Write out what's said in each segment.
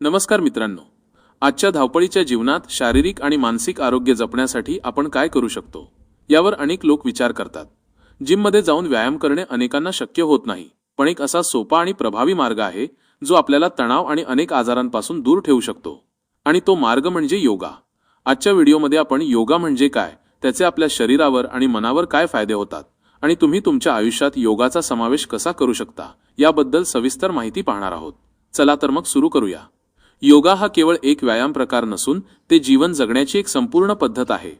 नमस्कार मित्रांनो. आजच्या धावपळीच्या जीवनात शारीरिक आणि मानसिक आरोग्य जपण्यासाठी आपण काय करू शकतो? यावर अनेक लोक विचार करतात. जिममध्ये जाऊन व्यायाम करणे अनेकांना शक्य होत नाही पण एक असा सोपा आणि प्रभावी मार्ग आहे जो आपल्याला तणाव आणि अनेक आजारांपासून दूर ठेवू शकतो. आणि तो मार्ग म्हणजे योगा. आजच्या व्हिडिओमध्ये आपण योगा म्हणजे काय त्याचे आपल्या शरीरावर आणि मनावर काय फायदे होतात आणि तुम्ही तुमच्या आयुष्यात योगाचा समावेश कसा करू शकता याबद्दल सविस्तर माहिती पाहणार आहोत. चला तर मग सुरू करूया. योगा हा केवळ एक व्यायाम प्रकार नसून ते जीवन जगण्याची एक संपूर्ण पद्धत आहे.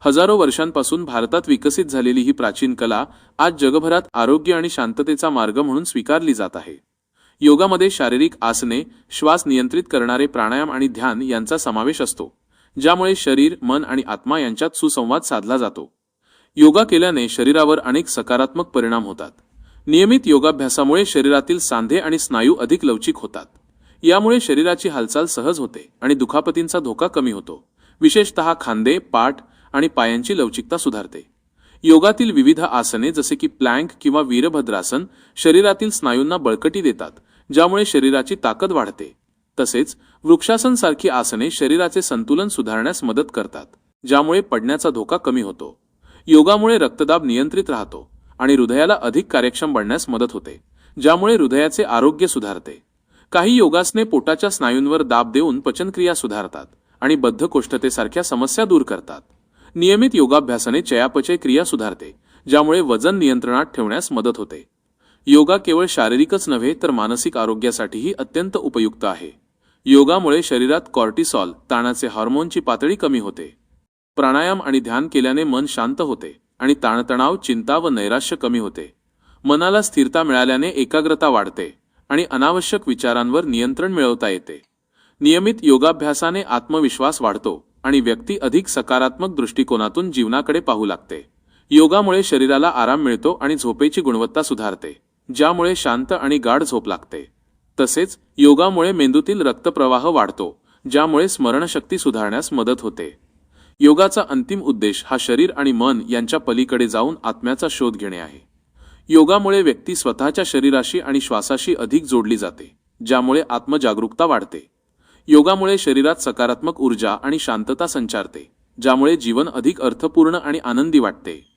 हजारो वर्षांपासून भारतात विकसित झालेली ही प्राचीन कला आज जगभरात आरोग्य आणि शांततेचा मार्ग म्हणून स्वीकारली जात आहे. योगामध्ये शारीरिक आसने श्वास नियंत्रित करणारे प्राणायाम आणि ध्यान यांचा समावेश असतो ज्यामुळे शरीर मन आणि आत्मा यांच्यात सुसंवाद साधला जातो. योगा केल्याने शरीरावर अनेक सकारात्मक परिणाम होतात. नियमित योगाभ्यासामुळे शरीरातील सांधे आणि स्नायू अधिक लवचिक होतात. यामुळे शरीराची हालचाल सहज होते आणि दुखापतींचा धोका कमी होतो. विशेषतः खांदे पाठ आणि पायांची लवचिकता सुधारते. योगातील विविध आसने जसे की प्लँक किंवा वीरभद्रासन शरीरातील स्नायूंना बळकटी देतात ज्यामुळे शरीराची ताकद वाढते. तसेच वृक्षासन सारखी आसने शरीराचे संतुलन सुधारण्यास मदत करतात ज्यामुळे पडण्याचा धोका कमी होतो. योगामुळे रक्तदाब नियंत्रित राहतो आणि हृदयाला अधिक कार्यक्षम बनण्यास मदत होते ज्यामुळे हृदयाचे आरोग्य सुधारते. काही योगासने पोटाच्या स्नायूंवर दाब देऊन पचनक्रिया सुधारतात आणि बद्धकोष्ठतेसारख्या समस्या दूर करतात. नियमित योगाभ्यासाने चयापचय क्रिया सुधारते ज्यामुळे वजन नियंत्रणात ठेवण्यास मदत होते. योगा केवळ शारीरिकच नव्हे तर मानसिक आरोग्यासाठीही अत्यंत उपयुक्त आहे. योगामुळे शरीरात कॉर्टिसॉल ताणाचे हार्मोनची पातळी कमी होते. प्राणायाम आणि ध्यान केल्याने मन शांत होते आणि ताणतणाव चिंता व नैराश्य कमी होते. मनाला स्थिरता मिळाल्याने एकाग्रता वाढते. आणि अनावश्यक विचारांवर नियंत्रण मिळवता येते. नियमित योगाभ्यासाने आत्मविश्वास वाढतो आणि व्यक्ती अधिक सकारात्मक दृष्टिकोनातून जीवनाकडे पाहू लागते. योगामुळे शरीराला आराम मिळतो आणि झोपेची गुणवत्ता सुधारते ज्यामुळे शांत आणि गाढ झोप लागते. तसेच योगामुळे मेंदूतील रक्तप्रवाह वाढतो ज्यामुळे स्मरणशक्ती सुधारण्यास मदत होते. योगाचा अंतिम उद्देश हा शरीर आणि मन यांच्या पलीकडे जाऊन आत्म्याचा शोध घेणे आहे. योगामुळे व्यक्ती स्वतःच्या शरीराशी आणि श्वासाशी अधिक जोडली जाते ज्यामुळे आत्मजागरूकता वाढते. योगामुळे शरीरात सकारात्मक ऊर्जा आणि शांतता संचारते ज्यामुळे जीवन अधिक अर्थपूर्ण आणि आनंदी वाटते.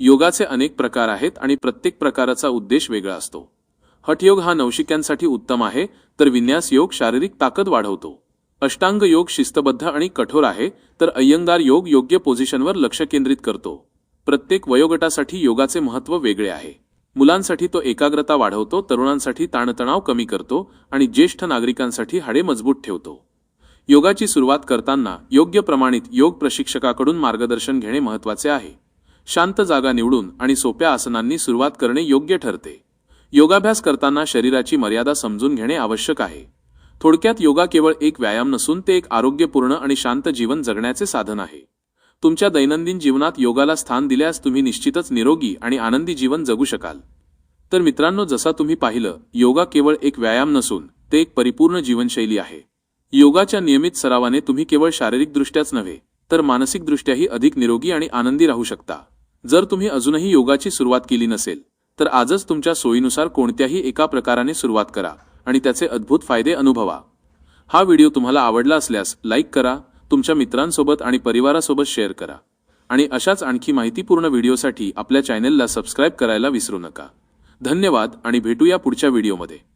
योगाचे अनेक प्रकार आहेत आणि प्रत्येक प्रकाराचा उद्देश वेगळा असतो. हठयोग हा नवशिक्यांसाठी उत्तम आहे तर विन्यास योग शारीरिक ताकद वाढवतो. अष्टांग योग शिस्तबद्ध आणि कठोर आहे तर अय्यंगार योग योग्य पोझिशनवर लक्ष केंद्रित करतो. प्रत्येक वयोगटासाठी योगाचे महत्त्व वेगळे आहे. मुलांसाठी तो एकाग्रता वाढवतो तरुणांसाठी ताणतणाव कमी करतो आणि ज्येष्ठ नागरिकांसाठी हाडे मजबूत ठेवतो. योगाची सुरुवात करताना योग्य प्रमाणित योग प्रशिक्षकाकडून मार्गदर्शन घेणे महत्त्वाचे आहे. शांत जागा निवडून आणि सोप्या आसनांनी सुरुवात करणे योग्य ठरते. योगाभ्यास करताना शरीराची मर्यादा समजून घेणे आवश्यक आहे. थोडक्यात योगा केवळ एक व्यायाम नसून ते एक आरोग्यपूर्ण आणि शांत जीवन जगण्याचे साधन आहे. तुमच्या दैनंदिन जीवनात योगाला स्थान दिल्यास तुम्ही निश्चितच निरोगी आणि आनंदी जीवन जगू शकाल. तर मित्रांनो जसा तुम्ही पाहिलं योगा केवळ एक व्यायाम नसून ते एक परिपूर्ण जीवनशैली आहे. योगाच्या नियमित सरावाने तुम्ही केवळ शारीरिकदृष्ट्याच नव्हे तर मानसिकदृष्ट्याही अधिक निरोगी आणि आनंदी राहू शकता. जर तुम्ही अजूनही योगाची सुरुवात केली नसेल तर आजच तुमच्या सोयीनुसार कोणत्याही एका प्रकाराने सुरुवात करा आणि त्याचे अद्भुत फायदे अनुभवा. हा व्हिडिओ तुम्हाला आवडला असल्यास लाईक करा तुमच्या मित्रांसोबत आणि परिवारासोबत शेअर करा. आणि अशाच आणखी माहितीपूर्ण व्हिडिओसाठी आपल्या चॅनेलला सबस्क्राईब करायला विसरू नका. धन्यवाद आणि भेटूया पुढच्या व्हिडिओमध्ये.